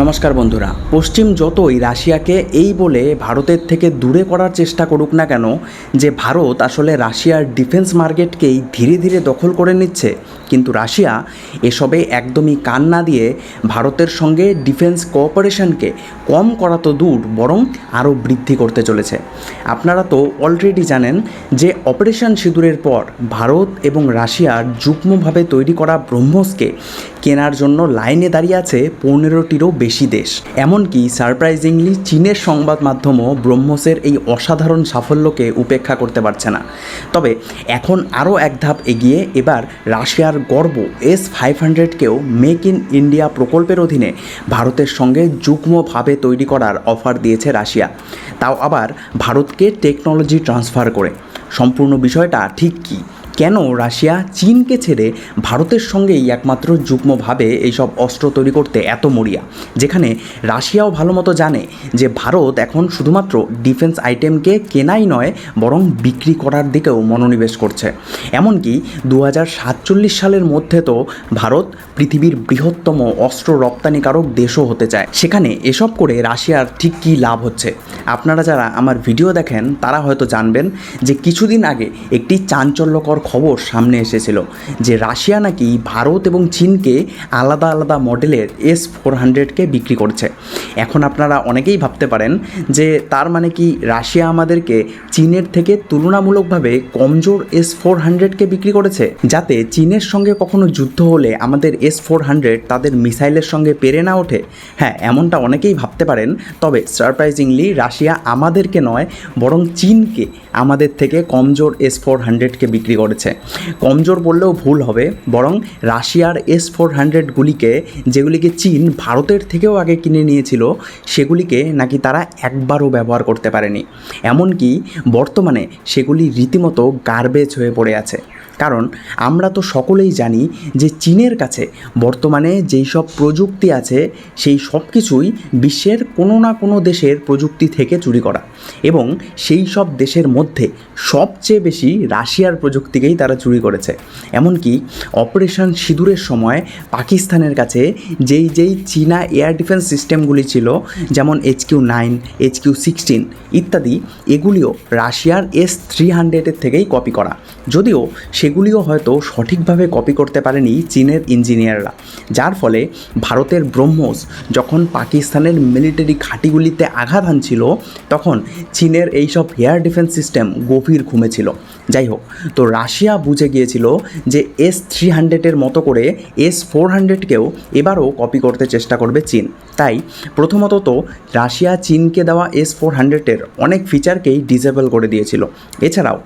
নমস্কার বন্ধুরা। পশ্চিম যতই রাশিয়াকে এই বলে ভারতের থেকে দূরে করার চেষ্টা করুক না কেন, যে ভারত আসলে রাশিয়ার ডিফেন্স মার্কেটকেই ধীরে ধীরে দখল করে নিচ্ছে কিন্তু রাশিয়া এসবে একদমই কান না দিয়ে ভারতের সঙ্গে ডিফেন্স কোঅপারেশনকে কম করা তো দূর, বরং আরও বৃদ্ধি করতে চলেছে। আপনারা তো অলরেডি জানেন যে অপারেশন সিঁদুরের পর ভারত এবং রাশিয়ার যুগ্মভাবে তৈরি করা ব্রহ্মসকে কেনার জন্য লাইনে দাঁড়িয়ে আছে পনেরোটিরও বেশি দেশ। এমনকি সারপ্রাইজিংলি চীনের সংবাদ মাধ্যমও ব্রহ্মসের এই অসাধারণ সাফল্যকে উপেক্ষা করতে পারছে না। তবে এখন আরও এক ধাপ এগিয়ে এবার রাশিয়ার গর্ব এস ফাইভ হান্ড্রেডকেও মেক ইন ইন্ডিয়া প্রকল্পের অধীনে ভারতের সঙ্গে যুগ্মভাবে তৈরি করার অফার দিয়েছে রাশিয়া। তাও আবার ভারতকে টেকনোলজি ট্রান্সফার করে। সম্পূর্ণ বিষয়টা ঠিক কী? কেন রাশিয়া চীনকে ছেড়ে ভারতের সঙ্গেই একমাত্র যুগ্মভাবে এইসব অস্ত্র তৈরি করতে এত মরিয়া? যেখানে রাশিয়াও ভালো মতো জানে যে ভারত এখন শুধুমাত্র ডিফেন্স আইটেমকে কেনাই নয়, বরং বিক্রি করার দিকেও মনোনিবেশ করছে। এমনকি দু সাতচল্লিশ সালের মধ্যে তো ভারত পৃথিবীর বৃহত্তম অস্ত্র রপ্তানিকারক দেশও হতে চায়। সেখানে এসব করে রাশিয়ার ঠিক কী লাভ হচ্ছে? আপনারা যারা আমার ভিডিও দেখেন, তারা হয়তো জানবেন যে কিছুদিন আগে একটি চাঞ্চল্যকর খবর সামনে এসেছিল যে রাশিয়া নাকি ভারত এবং চীনকে আলাদা আলাদা মডেলের এস ফোর হান্ড্রেডকে বিক্রি করছে। এখন আপনারা অনেকেই ভাবতে পারেন যে তার মানে কি রাশিয়া আমাদেরকে চীনের থেকে তুলনামূলকভাবে কমজোর এস ফোর হান্ড্রেডকে বিক্রি করেছে? যাতে চীনের সঙ্গে কখনো যুদ্ধ হলে আমাদের এস ফোর হান্ড্রেড তাদের মিসাইলের সঙ্গে পেরে না ওঠে। হ্যাঁ এমনটা অনেকেই ভাবতে পারেন, তবে সারপ্রাইজিংলি রাশিয়া আমাদেরকে নয়, বরং চীনকে আমাদের থেকে কমজোর এস ফোর হান্ড্রেডকে বিক্রি করেছে। কমজোর বললেও ভুল হবে, বরং রাশিয়ার এস ফোর হান্ড্রেডগুলিকে যেগুলিকে চীন ভারতের থেকেও আগে কিনে নিয়েছিল, সেগুলিকে নাকি তারা একবারও ব্যবহার করতে পারেনি। এমনকি বর্তমানে সেগুলি রীতিমতো গার্বেজ হয়ে পড়ে আছে। কারণ আমরা তো সকলেই জানি যে চীনের কাছে বর্তমানে যেই সব প্রযুক্তি আছে, সেই সব কিছুই বিশ্বের কোনো না কোনো দেশের প্রযুক্তি থেকে চুরি করা। এবং সেই সব দেশের মধ্যে সবচেয়ে বেশি রাশিয়ার প্রযুক্তিকেই তারা চুরি করেছে। এমনকি অপারেশন সিঁদুরের সময় পাকিস্তানের কাছে যেই যেই চীনা এয়ার ডিফেন্স সিস্টেমগুলি ছিল, যেমন H Q nine, H Q sixteen ইত্যাদি, এগুলিও রাশিয়ার এস থ্রি হান্ড্রেডের থেকেই কপি করা। যদিও সেগুলিও হয়তো সঠিকভাবে কপি করতে পারেনি চীনের ইঞ্জিনিয়াররা। যার ফলে ভারতের ব্রহ্মোস যখন পাকিস্তানের মিলিটারি ঘাঁটিগুলিতে আঘাত হানছিল, তখন চীনের এইসব এয়ার ডিফেন্স সিস্টেম গভীর ঘুমেছিল যাই হোক, তো রাশিয়া বুঝে গিয়েছিল যে এস থ্রি হান্ড্রেডের মতো করে এস ফোর হান্ড্রেডকেও এবারও কপি করতে চেষ্টা করবে চীন। তাই প্রথমত তো রাশিয়া চীনকে দেওয়া এস ফোর হান্ড্রেডের অনেক ফিচারকেই ডিসেবল করে দিয়েছিল। এছাড়াও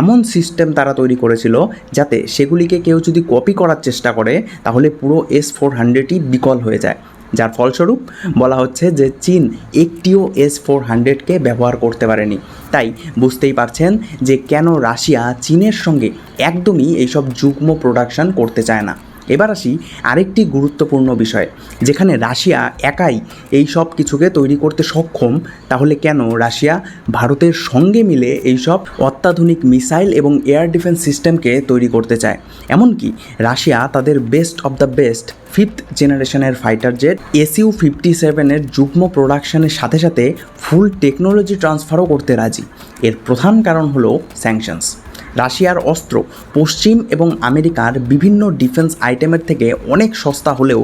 এমন সিস্টেম তারা তৈরি করেছিল যাতে সেগুলিকে কেউ যদি কপি করার চেষ্টা করে, তাহলে পুরো এস ফোর হান্ড্রেডই বিকল হয়ে যায়। যার ফলস্বরূপ বলা হচ্ছে যে চীন একটিও এস ফোর হান্ড্রেডকে ব্যবহার করতে পারেনি। তাই বুঝতেই পারছেন যে কেন রাশিয়া চীনের সঙ্গে একদমই এইসব যুগ্ম প্রোডাকশান করতে চায় না। এবার আসি আরেকটি গুরুত্বপূর্ণ বিষয়, যেখানে রাশিয়া একাই এই সব কিছুকে তৈরি করতে সক্ষম। তাহলে কেন রাশিয়া ভারতের সঙ্গে মিলে এই সব অত্যাধুনিক মিসাইল এবং এয়ার ডিফেন্স সিস্টেমকে তৈরি করতে চায়? এমনকি রাশিয়া তাদের best of the best fifth জেনারেশনের ফাইটার জেট এসইউ ফিফটি সেভেনের যুগ্ম প্রোডাকশনের সাথে সাথে ফুল টেকনোলজি ট্রান্সফারও করতে রাজি। এর প্রধান কারণ হলো স্যাংশনস রাশিয়ার অস্ত্র, পশ্চিম এবং আমেরিকার বিভিন্ন ডিফেন্স আইটেমের থেকে অনেক সস্তা হলেও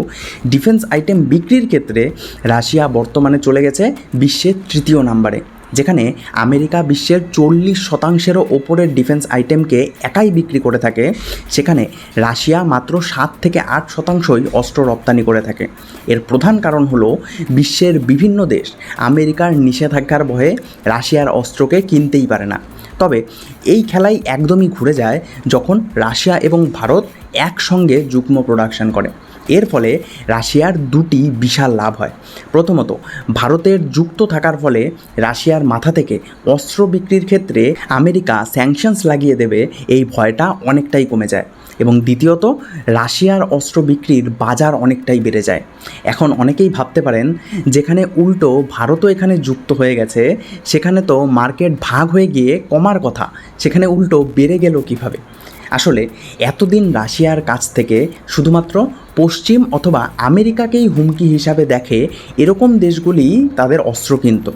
ডিফেন্স আইটেম বিক্রির ক্ষেত্রে রাশিয়া বর্তমানে চলে গেছে বিশ্বের তৃতীয় নাম্বারে, যেখানে আমেরিকা বিশ্বের চল্লিশ শতাংশেরও ওপরের ডিফেন্স আইটেমকে একাই বিক্রি করে থাকে। সেখানে রাশিয়া মাত্র সাত থেকে আট শতাংশই অস্ত্র রপ্তানি করে থাকে। এর প্রধান কারণ হলো বিশ্বের বিভিন্ন দেশ আমেরিকার নিষেধাজ্ঞার ভয়ে রাশিয়ার অস্ত্রকে কিনতেই পারে না। তবে এই খেলাই একদমই ঘুরে যায় যখন রাশিয়া এবং ভারত একসঙ্গে যুগ্ম প্রোডাকশন করে। এর ফলে রাশিয়ার দুটি বিশাল লাভ হয়। প্রথমত, ভারতের যুক্ত থাকার ফলে রাশিয়ার মাথা থেকে অস্ত্র বিক্রির ক্ষেত্রে আমেরিকা স্যাংশনস লাগিয়ে দেবে এই ভয়টা অনেকটাই কমে যায়। এবং দ্বিতীয়ত, রাশিয়ার অস্ত্র বিক্রির বাজার অনেকটাই বেড়ে যায়। এখন অনেকেই ভাবতে পারেন, যেখানে উল্টো ভারতও এখানে যুক্ত হয়ে গেছে, সেখানে তো মার্কেট ভাগ হয়ে গিয়ে কমার কথা। সেখানে উল্টো বেড়ে গেল কীভাবে? আসলে এতদিন রাশিয়ার কাছ থেকে শুধুমাত্র পশ্চিম অথবা আমেরিকাকেই হুমকি হিসাবে দেখে এরকম দেশগুলি তাদের অস্ত্র কিনত।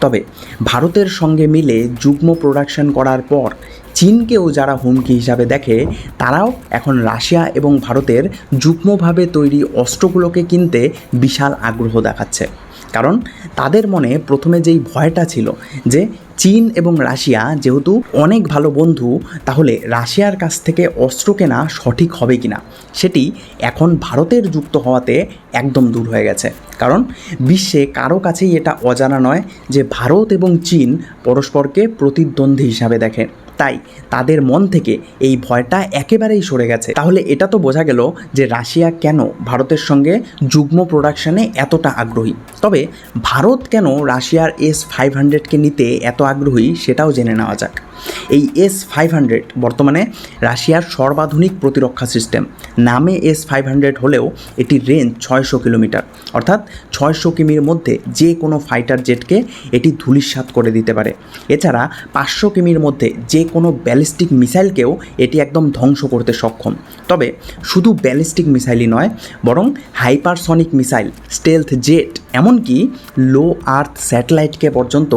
তবে ভারতের সঙ্গে মিলে যুগ্ম প্রোডাকশন করার পর চীনকেও যারা হুমকি হিসাবে দেখে, তারাও এখন রাশিয়া এবং ভারতের যুগ্মভাবে তৈরি অস্ত্রগুলোকে কিনতে বিশাল আগ্রহ দেখাচ্ছে। কারণ তাদের মনে প্রথমে যেই ভয়টা ছিল যে চীন এবং রাশিয়া যেহেতু অনেক ভালো বন্ধু, তাহলে রাশিয়ার কাছ থেকে অস্ত্র কেনা সঠিক হবে কি না সেটি এখন ভারতের যুক্ত হওয়াতে একদম দূর হয়ে গেছে। কারণ বিশ্বে কারও কাছেই এটা অজানা নয় যে ভারত এবং চীন পরস্পরকে প্রতিদ্বন্দ্বী হিসাবে দেখে। তাই তাদের মন থেকে এই ভয়টা একেবারেই সরে গেছে। তাহলে এটা তো বোঝা গেল যে রাশিয়া কেন ভারতের সঙ্গে যুগ্ম প্রোডাকশানে এতটা আগ্রহী। তবে ভারত কেন রাশিয়ার এস ফাইভ হান্ড্রেডকে নিতে এত আগ্রহী সেটাও জেনে নেওয়া যাক। এই এস ফাইভ হান্ড্রেড বর্তমানে রাশিয়ার সর্বাধুনিক প্রতিরক্ষা সিস্টেম নামে এস ফাইভ হান্ড্রেড হলেও এটির রেঞ্জ ছয়শো কিলোমিটার। অর্থাৎ ছয়শো কিমির মধ্যে যে কোনো ফাইটার জেটকে এটি ধূলিসাৎ করে দিতে পারে। এছাড়া পাঁচশো কিমির মধ্যে যে কোনো ব্যালিস্টিক মিসাইলকেও এটি একদম ধ্বংস করতে সক্ষম। তবে শুধু ব্যালিস্টিক মিসাইলই নয়, বরং হাইপারসনিক মিসাইল স্টেলথ জেট এমনকি লো আর্থ স্যাটেলাইটকে পর্যন্ত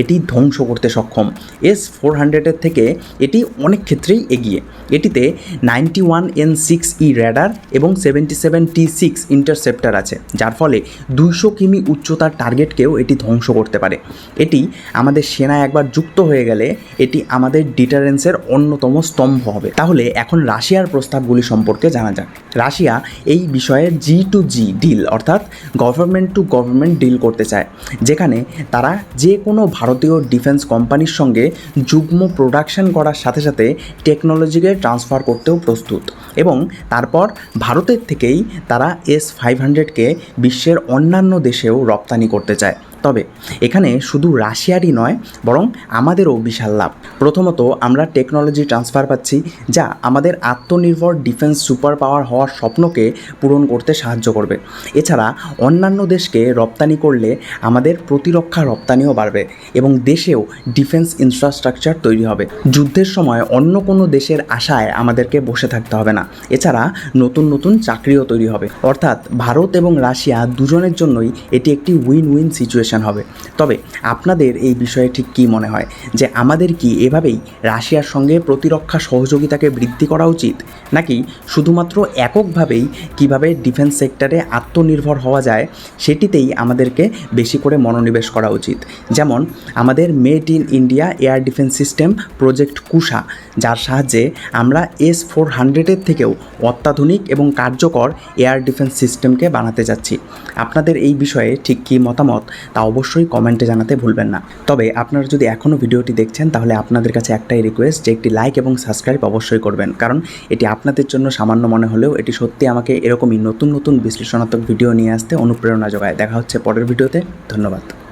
এটি ধ্বংস করতে সক্ষম। এস ফোর হান্ড্রেডের থেকে এটি অনেক ক্ষেত্রেই এগিয়ে। এটিতে ninety one N six E radar এবং seventy seven T six interceptor আছে, যার ফলে দুইশো কিমি উচ্চতার টার্গেটকেও এটি ধ্বংস করতে পারে। এটি আমাদের সেনায় একবার যুক্ত হয়ে গেলে এটি আমাদের ডিটারেন্সের অন্যতম স্তম্ভ হবে। তাহলে এখন রাশিয়ার প্রস্তাবগুলি সম্পর্কে জানা যাক। রাশিয়া এই বিষয়ে জি টু জি ডিল, অর্থাৎ গভর্নমেন্ট টু গভর্নমেন্ট ডিল করতে চায়, যেখানে তারা যে কোনো ভারতীয় ডিফেন্স কোম্পানির সঙ্গে যুগ্ম প্রোডাকশন করার সাথে সাথে টেকনোলজিকে ট্রান্সফার করতেও প্রস্তুত। এবং তারপর ভারতের থেকেই তারা এস ফাইভ হান্ড্রেডকে বিশ্বের অন্যান্য দেশেও রপ্তানি করতে চায়। তবে এখানে শুধু রাশিয়ারই নয়, বরং আমাদেরও বিশাল লাভ। প্রথমত আমরা টেকনোলজি ট্রান্সফার পাচ্ছি, যা আমাদের আত্মনির্ভর ডিফেন্স সুপার পাওয়ার হওয়ার স্বপ্নকে পূরণ করতে সাহায্য করবে। এছাড়া অন্যান্য দেশকে রপ্তানি করলে আমাদের প্রতিরক্ষা রপ্তানিও বাড়বে এবং দেশেও ডিফেন্স ইনফ্রাস্ট্রাকচার তৈরি হবে। যুদ্ধের সময় অন্য কোনো দেশের আশায় আমাদেরকে বসে থাকতে হবে না। এছাড়া নতুন নতুন চাকরিও তৈরি হবে। অর্থাৎ ভারত এবং রাশিয়া দুজনের জন্যই এটি একটি উইন উইন সিচুয়েশন। হবে। তবে আপনাদের এই বিষয়ে ঠিক কী মনে হয়? যে আমাদের কি এভাবেই রাশিয়ার সঙ্গে প্রতিরক্ষা সহযোগিতাকে বৃদ্ধি করা উচিত? নাকি শুধুমাত্র এককভাবেই কীভাবে ডিফেন্স সেক্টরে আত্মনির্ভর হওয়া যায়, সেটিতেই আমাদেরকে বেশি করে মনোনিবেশ করা উচিত? যেমন আমাদের made in India air defence system project Kusha, যার সাহায্যে আমরা এস ফোর হান্ড্রেডের থেকেও অত্যাধুনিক এবং কার্যকর এয়ার ডিফেন্স সিস্টেমকে বানাতে যাচ্ছি। আপনাদের এই বিষয়ে ঠিক কী মতামত? তা অবশ্যই কমেন্টে জানাতে ভুলবেন না। তবে আপনারা যদি এখনও ভিডিওটি দেখছেন, তাহলে আপনাদের কাছে একটাই রিকোয়েস্ট যে একটি লাইক এবং সাবস্ক্রাইব অবশ্যই করবেন। কারণ এটি আপনাদের জন্য সামান্য মনে হলেও এটি সত্যি আমাকে এরকমই নতুন নতুন বিশ্লেষণাত্মক ভিডিও নিয়ে আসতে অনুপ্রেরণা যোগায়। দেখা হচ্ছে পরের ভিডিওতে ধন্যবাদ।